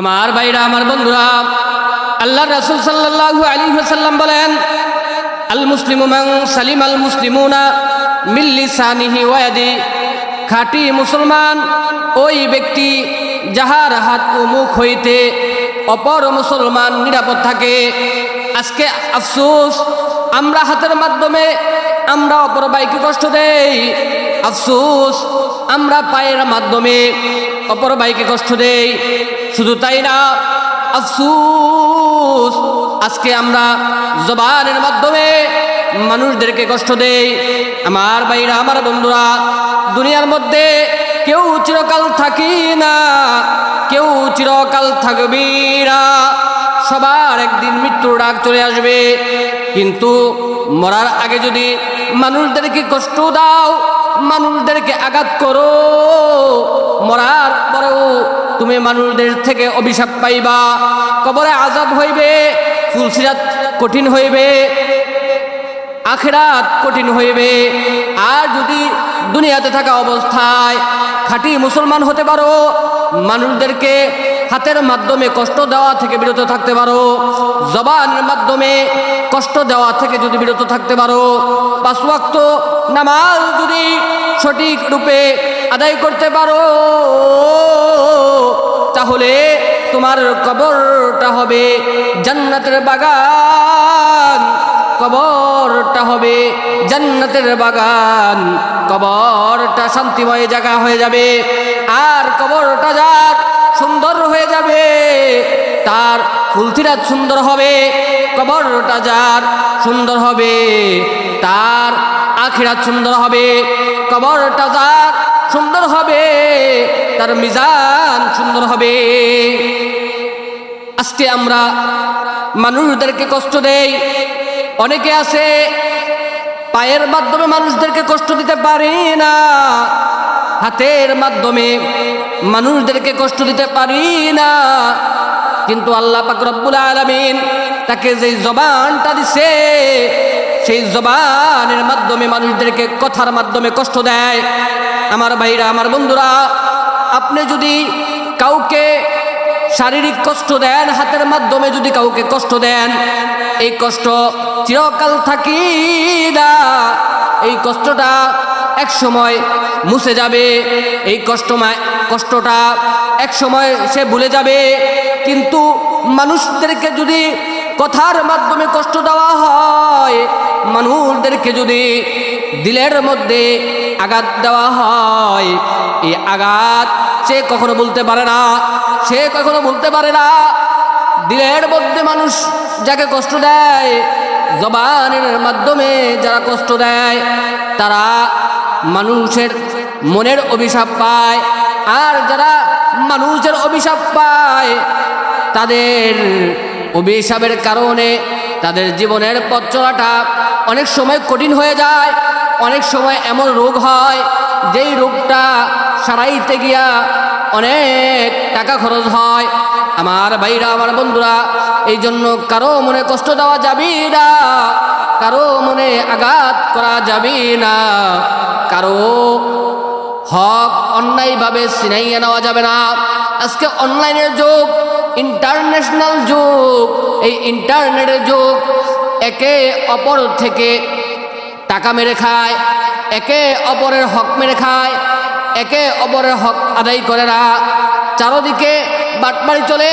আমার ভাইরা, আমার বন্ধুরা আল্লাহ রাসুল সাল্লাল্লাহু আলী সাল্লাম বলেন, আল মুসলিম সালিম আল মুসলিমুনা মিল্লি সানিহি ওয়াদি খাঁটি মুসলমান ওই ব্যক্তি যাহার হাত ও মুখ হইতে অপর মুসলমান নিরাপদ থাকে। আজকে আফসোস, আমরা হাতের মাধ্যমে আমরা অপর বাইকে কষ্ট দেই। আফসোস, আমরা পায়ের মাধ্যমে অপর বাইকে কষ্ট দেই। শুধু তাই না, আফসুস, আজকে আমরা জবানের মাধ্যমে মানুষদেরকে কষ্ট দেই। আমার বাইরা আমার বন্ধুরা, দুনিয়ার মধ্যে কেউ চিরকাল থাকি না, কেউ চিরকাল থাকবি না। সবার একদিন মৃত্যুর ডাক চলে আসবে। কিন্তু মরার আগে যদি মানুষদেরকে কষ্ট দাও, মানুষদেরকে আঘাত করো মরার পরেও তুমি মানুষদের থেকে অভিশাপ পাইবা। কবরে আজাব হইবে, ফুলসিরাত কঠিন হইবে, আখেরাত কঠিন হইবে। আর যদি দুনিয়াতে থাকা অবস্থায় খাঁটি মুসলমান হতে পারো, মানুষদেরকে হাতের মাধ্যমে কষ্ট দেওয়া থেকে বিরত থাকতে পারো জবানের মাধ্যমে কষ্ট দেওয়া থেকে যদি বিরত থাকতে পারো, পাঁচ নামাজ যদি সঠিক রূপে আদায় করতে পারো, তাহলে তোমার কবরটা হবে জান্নাতের বাগান। কবরটা হবে জান্নাতের বাগান। কবরটা শান্তিময় জায়গা হয়ে যাবে। আর কবরটা যার সুন্দর হয়ে যাবে, তার ফুলথিরাত সুন্দর হবে। কবরটা যার সুন্দর হবে, তার আখিরাত সুন্দর হবে। কবরটা যার সুন্দর হবে, তার মিজান সুন্দর হবে। আজকে আমরা মানুষদেরকে কষ্ট দেই, অনেকে আছে পায়ের মাধ্যমে মানুষদেরকে কষ্ট দিতে পারি না, হাতের মাধ্যমে মানুষদেরকে কষ্ট দিতে পারি না। কিন্তু আল্লাহ পাক রব্বুল আলমিন তাকে যে জবানটা দিছে সেই জবানের মাধ্যমে মানুষদেরকে কথার মাধ্যমে কষ্ট দেয়। আমার ভাইরা, আমার বন্ধুরা, আপনি যদি কাউকে শারীরিক কষ্ট দেন, হাতের মাধ্যমে যদি কাউকে কষ্ট দেন, এই কষ্ট চিরকাল থাকি না। এই কষ্টটা এক সময় মুছে যাবে, এই কষ্ট কষ্টটা এক সময় সে ভুলে যাবে। কিন্তু মানুষদেরকে যদি কথার মাধ্যমে কষ্ট দেওয়া হয়। মানুষদেরকে যদি দিলের মধ্যে আঘাত দেওয়া হয়, এই আঘাত সে কখনো বলতে পারে না, সে কখনো বলতে পারে না। দিলের মধ্যে মানুষ যাকে কষ্ট দেয়, জবানের মাধ্যমে যারা কষ্ট দেয়, তারা মানুষের মনের অভিশাপ পায়। আর যারা মানুষের অভিশাপ পায়, তাদের অভিশাপের কারণে তাদের জীবনের পথ চলাটা অনেক সময় কঠিন হয়ে যায়, অনেক সময় এমন রোগ হয়, যেই রোগটা সারাইতে গিয়া অনেক টাকা খরচ হয়। আমার ভাইরা, আমার বন্ধুরা এই জন্য কারও মনে কষ্ট দেওয়া যাবে না, কারও মনে আঘাত করা যাবে না, কারও হক অন্যায়ভাবে সিনাইয়া নেওয়া যাবে না। আজকে অনলাইনের যুগ ইন্টারন্যাশনাল যুগ, এই ইন্টারনেটের যুগ, একে অপর থেকে টাকা মেরে খায়, একে অপরের হক মেরে খায়, একে অপরের হক আদায় করে না। চারোদিকে বাটবাড়ি চলে,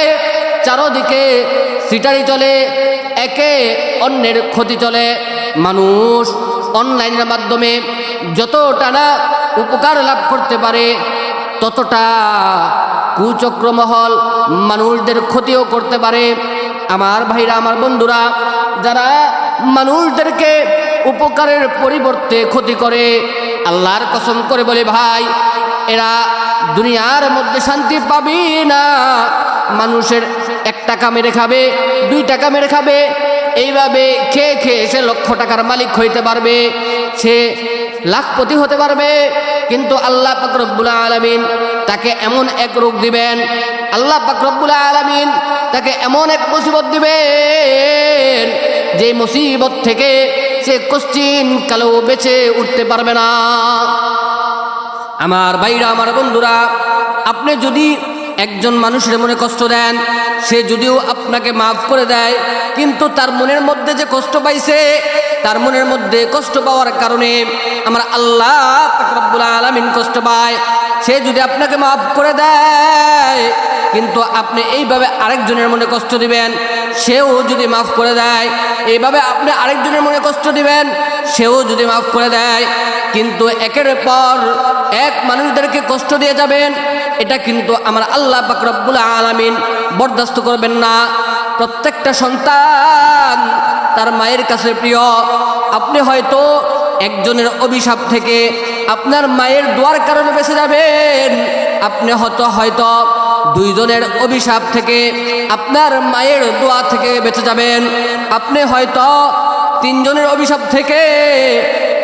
চারোদিকে সিটারি চলে, একে অন্যের ক্ষতি চলে। মানুষ অনলাইনের মাধ্যমে যতটা না উপকার লাভ করতে পারে ততটা কুচক্রমহল মানুষদের ক্ষতিও করতে পারে। আমার ভাইরা, আমার বন্ধুরা, যারা মানুষদেরকে উপকারের পরিবর্তে ক্ষতি করে, আল্লাহর কসম করে বলে ভাই, এরা দুনিয়ার মধ্যে শান্তি পাবি না। মানুষের এক টাকা মেরে খাবে, দুই টাকা মেরে খাবে, এইভাবে খেয়ে খেয়ে সে লক্ষ টাকার মালিক হইতে পারবে, সে লাখপতি হতে পারবে কিন্তু আল্লাহ পাকরবুল আলমিন তাকে এমন এক রোগ দিবেন, আল্লাহ পাকরবুল আলমিন তাকে এমন এক মুসিবত দিবেন যে মুসিবত থেকে সে কোশ্চিন কালেও বেঁচে উঠতে পারবে না। আমার ভাইরা, আমার বন্ধুরা, আপনি যদি একজন মানুষের মনে কষ্ট দেন, সে যদিও আপনাকে মাফ করে দেয়, কিন্তু তার মনের মধ্যে যে কষ্ট পাইছে তার মনের মধ্যে কষ্ট পাওয়ার কারণে আমার আল্লাহ রব্বুল আলমিন কষ্ট পায়। সে যদি আপনাকে মাফ করে দেয়, কিন্তু আপনি এইভাবে আরেকজনের মনে কষ্ট দিবেন, সেও যদি মাফ করে দেয়, এইভাবে আপনি আরেকজনের মনে কষ্ট দিবেন, সেও যদি মাফ করে দেয়, কিন্তু একের পর এক মানুষদেরকে কষ্ট দিয়ে যাবেন, এটা কিন্তু আমার আল্লাহ বাকরবুল আলমিন বরদাস্ত করবেন না। প্রত্যেকটা সন্তান তার মায়ের কাছে প্রিয়, আপনি হয়তো একজনের অভিশাপ থেকে আপনার মায়ের দোয়ার কারণে বেঁচে যাবেন। আপনি হয়তো হয়তো দুইজনের অভিশাপ থেকে আপনার মায়ের দোয়া থেকে বেঁচে যাবেন। আপনি হয়তো তিনজনের অভিশাপ থেকে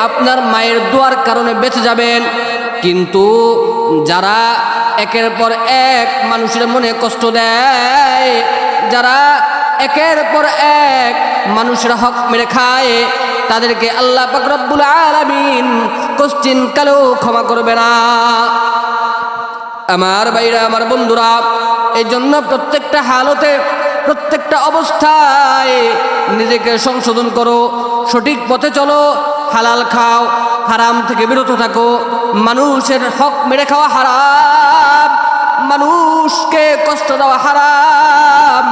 আপনার মায়ের দোয়ার কারণে বেঁচে যাবেন। কিন্তু যারা একের পর এক মানুষের মনে কষ্ট দেয়, যারা একের পর এক মানুষের হক মেরে খায়। তাদেরকে আল্লাহ পাকরব্বুল আলমিন কোশ্চিন কালেও ক্ষমা করবে না। আমার ভাইরা, আমার বন্ধুরা এই জন্য প্রত্যেকটা হালতে, প্রত্যেকটা অবস্থায় নিজেকে সংশোধন করো, সঠিক পথে চলো, হালাল খাও, হারাম থেকে বিরত থাকো। মানুষের হক মেরে খাওয়া হারাম, মানুষকে কষ্ট দেওয়া হারাম।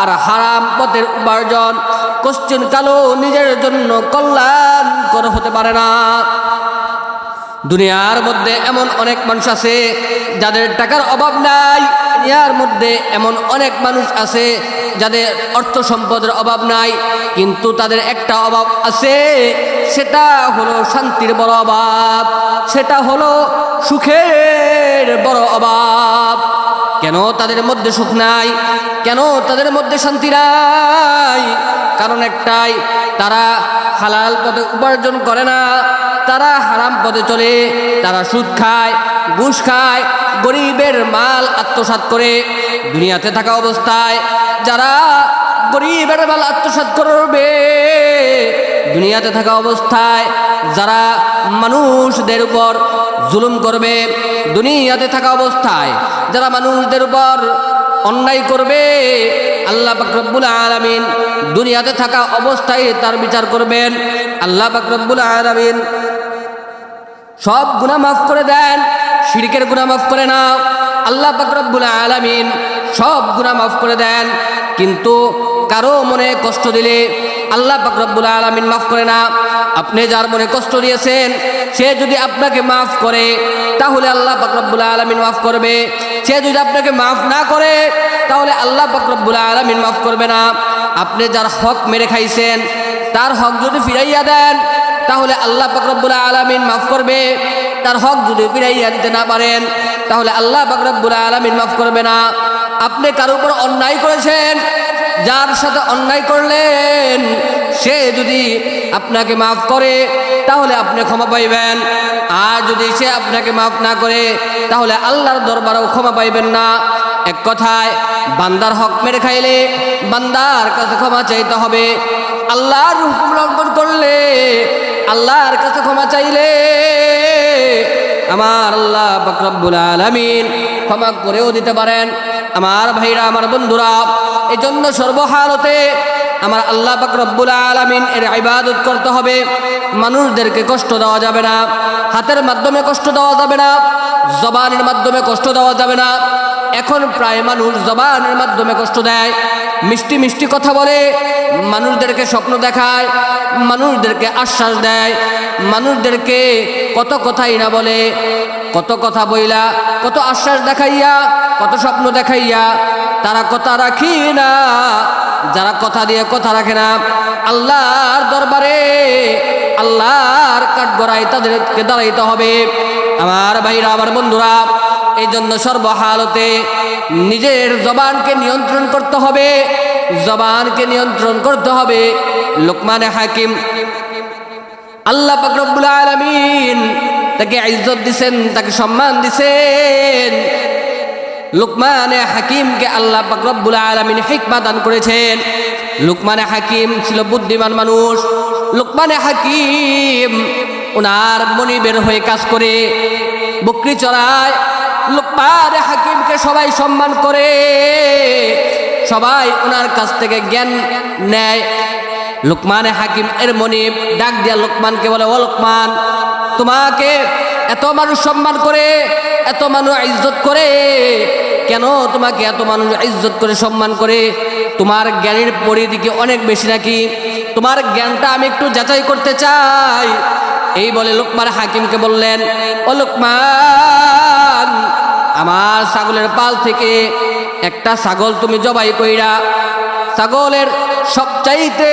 আর হারাম পথের উপার্জন কোশ্চেন কালো নিজের জন্য কল্যাণকর হতে পারে না। দুনিয়ার মধ্যে এমন অনেক মানুষ আছে যাদের টাকার অভাব নাই। দুনিয়ার মধ্যে এমন অনেক মানুষ আছে যাদের অর্থ সম্পদের অভাব নাই। কিন্তু তাদের একটা অভাব আছে, সেটা হলো শান্তির বড় অভাব। সেটা হলো সুখের বড় অভাব। কেন তাদের মধ্যে সুখ নাই? কেন তাদের মধ্যে শান্তি নাই? কারণ একটাই, তারা হালাল পথে উপার্জন করে না। তারা হারাম পথে চলে। তারা সুদ খায়, ঘুষ খায়, গরিবের মাল আত্মসাৎ করে। দুনিয়াতে থাকা অবস্থায় যারা গরিবের মাল আত্মসাৎ করবে, দুনিয়াতে থাকা অবস্থায় যারা মানুষদের উপর জুলুম করবে দুনিয়াতে থাকা অবস্থায় যারা মানুষদের উপর অন্যায় করবে, আল্লাহ বাকরবুল আলমিন দুনিয়াতে থাকা অবস্থায় তার বিচার করবেন। আল্লাহ বাকরবুল আলমিন সব গুণা মাফ করে দেন, শিরিকের গুণা মাফ করে না। আল্লাহ বাকরবুল আলমিন সব গুণা মাফ করে দেন, কিন্তু কারও মনে কষ্ট দিলে আল্লাহ বাকরবুল আলমিন মাফ করে না। আপনি যার মনে কষ্ট দিয়েছেন সে যদি আপনাকে মাফ করে, তাহলে আল্লাহ বাকরবুল আলমিন মাফ করবে। সে যদি আপনাকে মাফ না করে, তাহলে আল্লাহ বাকরবুল আলমিন মাফ করবে না। আপনি যার হক মেরে খাইছেন, তার হক যদি ফিরাইয়া দেন, তাহলে আল্লাহ বাকরবুল আলমিন মাফ করবে। তার হক যদি ফিরাইয়া দিতে না পারেন, তাহলে আল্লাহ বাকরবুল আলমিন মাফ করবে না। আপনি কারও উপর অন্যায় করেছেন, যার সাথে অন্যায় করলেন সে যদি আপনাকে মাফ করে, তাহলে আপনি ক্ষমা পাইবেন। আর যদি সে আপনাকে মাফ না করে, তাহলে আল্লাহর দরবারেও ক্ষমা পাইবেন না। এক কথায়, বান্দার হক মেরে খাইলে বান্দার কাছে ক্ষমা চাইতে হবে। আল্লাহর হুকুম লঙ্ঘন করলে আল্লাহর কাছে ক্ষমা চাইলে আমার আল্লাহ বকরব্বুল আলমিন ক্ষমা করেও দিতে পারেন। আমার ভাইরা, আমার বন্ধুরা এই জন্য সর্বহালতে আমার আল্লাহ বকরব্বুল আলমিন এর ইবাদত করতে হবে। মানুষদেরকে কষ্ট দেওয়া যাবে না, হাতের মাধ্যমে কষ্ট দেওয়া যাবে না, জবানের মাধ্যমে কষ্ট দেওয়া যাবে না। এখন প্রায় মানুষ জবানের মাধ্যমে কষ্ট দেয়। মিষ্টি মিষ্টি কথা বলে, মানুষদেরকে স্বপ্ন দেখায়, মানুষদেরকে আশ্বাস দেয়, মানুষদেরকে কত কথাই না বলে, কত কথা বইলা, কত আশ্বাস দেখাইয়া, কত স্বপ্ন দেখাইয়া, তারা কথা রাখি না, যারা কথা দিয়ে কথা রাখে না। আল্লাহর দরবারে, আল্লাহর কাঠগড়াই তাদেরকে দাঁড়াইতে হবে। আমার ভাইরা, আমার বন্ধুরা এই জন্য সর্বহালতে নিজের জবানকে নিয়ন্ত্রণ করতে হবে, জবানকে নিয়ন্ত্রণ করতে হবে। লোকমানে হাকিম আল্লাহ পাকরবুল আলমিন তাকে ইজ্জত দিছেন, তাকে সম্মান দিছেন। লুকমানে হাকিমকে আল্লাহ পাকরবুল আলমিন হিকমা দান করেছেন। লুকমানে হাকিম ছিল বুদ্ধিমান মানুষ। লুকমানে হাকিম ওনার মনি বের হয়ে কাজ করে বকরি চড়ায় লোকমান হাকিমকে সবাই সম্মান করে। সবাই ওনার কাছ থেকে জ্ঞান নেয়। লোকমানে হাকিম এর মনে ডাক দিয়া লোকমানকে বলে, ও লোকমান, তোমাকে এত মানুষ সম্মান করে, এত মানুষ ইজ্জত করে, কেন তোমাকে এত মানুষ ইজ্জত করে সম্মান করে? তোমার জ্ঞানের পরিধিকে অনেক বেশি নাকি? তোমার জ্ঞানটা আমি একটু যাচাই করতে চাই। এই বলে লোকমান হাকিমকে বললেন, ও লোকমান আমার ছাগলের পাল থেকে একটা ছাগল তুমি জবাই কইরা, ছাগলের সবচাইতে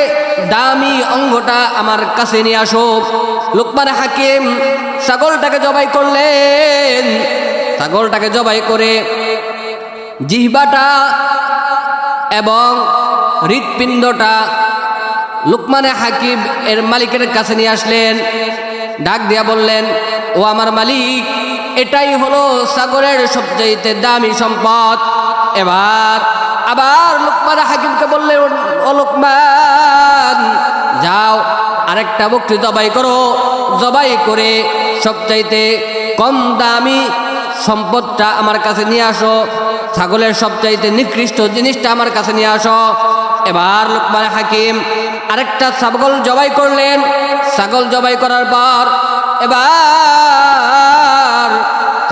দামি অঙ্গটা আমার কাছে নিয়ে আসো। লোকমান হাকিম ছাগলটাকে জবাই করলেন। ছাগলটাকে জবাই করে জিহ্বাটা এবং হৃৎপিণ্ডটা লুকমানে হাকিম এর মালিকের কাছে নিয়ে আসলেন। ডাক দিয়া বললেন, ও আমার মালিক এটাই হলো সাগরের সবচাইতে দামি সম্পদ। এবার আবার লুকমান হাকিমকে বললেন ও লোকমান, যাও, আরেকটা বকরি জবাই করো। জবাই করে সবচাইতে কম দামি সম্পদটা আমার কাছে নিয়ে আসো। ছাগলের সবচাইতে নিকৃষ্ট জিনিসটা আমার কাছে নিয়ে আসো। এবার লোকমান হাকিম আরেকটা ছাগল জবাই করলেন। ছাগল জবাই করার পর এবার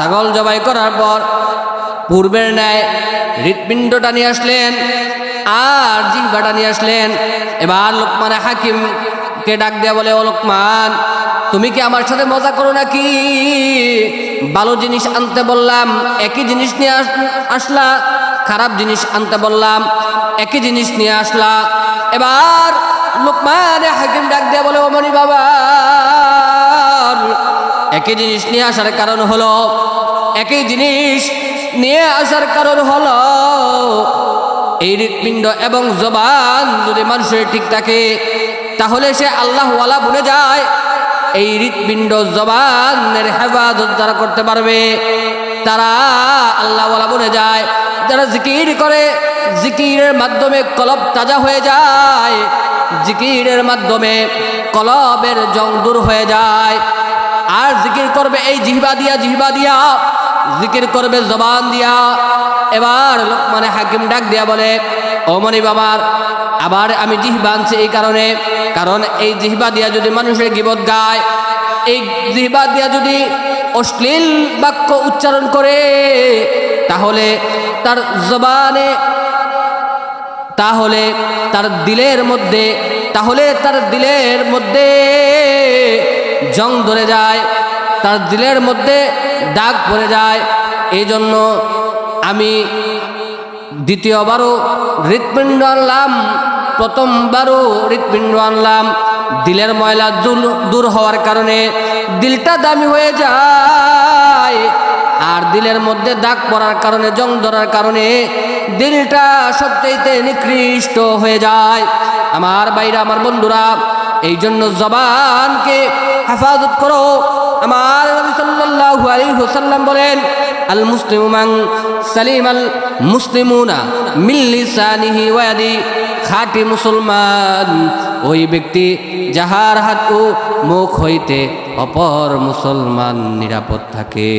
ছাগল জবাই করার পর পূর্বের ন্যায় হৃৎপিণ্ডটা নিয়ে আসলেন, আর জিহ্বাটা নিয়ে আসলেন। এবার লোকমান হাকিমকে ডাক দেয়া বলে, ও লোকমান, তুমি কি আমার সাথে মজা করো নাকি? ভালো জিনিস আনতে বললাম, একই জিনিস নিয়ে আস- আসলা, খারাপ জিনিস আনতে বললাম, একই জিনিস নিয়ে আসলা। এবার লোকমান হাকিম ডাক দেয়া বলে অমনি বাবা একই জিনিস নিয়ে আসার কারণ হলো, একই জিনিস নিয়ে আসার কারণ হলো, এই হৃৎপিণ্ড এবং জবান যদি মানুষের ঠিক থাকে, তাহলে সে আল্লাহওয়ালা বলে যায়। এই হৃৎপিণ্ড, জবানের হেফাজত যারা করতে পারবে, তারা আল্লাহওয়ালা বলে যায়। যারা জিকির করে, জিকিরের মাধ্যমে কলব তাজা হয়ে যায়। জিকিরের মাধ্যমে কলবের জং দূর হয়ে যায়। আর জিকির করবে এই জিহবা দিয়া জিহবা দিয়া, জিকির করবে জবান দিয়া। এবার মানে হাকিম ডাক দিয়া বলে অমনি বাবার, আবার আমি জিহবা আনছি এই কারণে। কারণ এই জিহবা দিয়া যদি মানুষের গিবত গায়, এই জিহবা দিয়া যদি অশ্লীল বাক্য উচ্চারণ করে, তাহলে তার জবানে, তাহলে তার দিলের মধ্যে, তাহলে তার দিলের মধ্যে জং ধরে যায়, তার দিলের মধ্যে দাগ পড়ে যায়। এই জন্য আমি দ্বিতীয়বারও হৃৎপিণ্ড আনলাম, প্রথমবারও হৃৎপিণ্ড আনলাম। দিলের ময়লা দূর হওয়ার কারণে দিলটা দামি হয়ে যায়। আর দিলের মধ্যে দাগ পড়ার কারণে, জং ধরার কারণে দিলটা সবচাইতে নিকৃষ্ট হয়ে যায়। আমার বাইরে আমার বন্ধুরা এই জন্য জবানকে হেফাজত করো। আমার নবী সাল্লাল্লাহু বলেন আল মুসলিমু সালিম আল মুসলিমুনা মিন লিসানিহি ওয়া ইয়াদি। খাঁটি মুসলমান ওই ব্যক্তি যাহার হাত ও মুখ হইতে অপর মুসলমান নিরাপদ থাকে।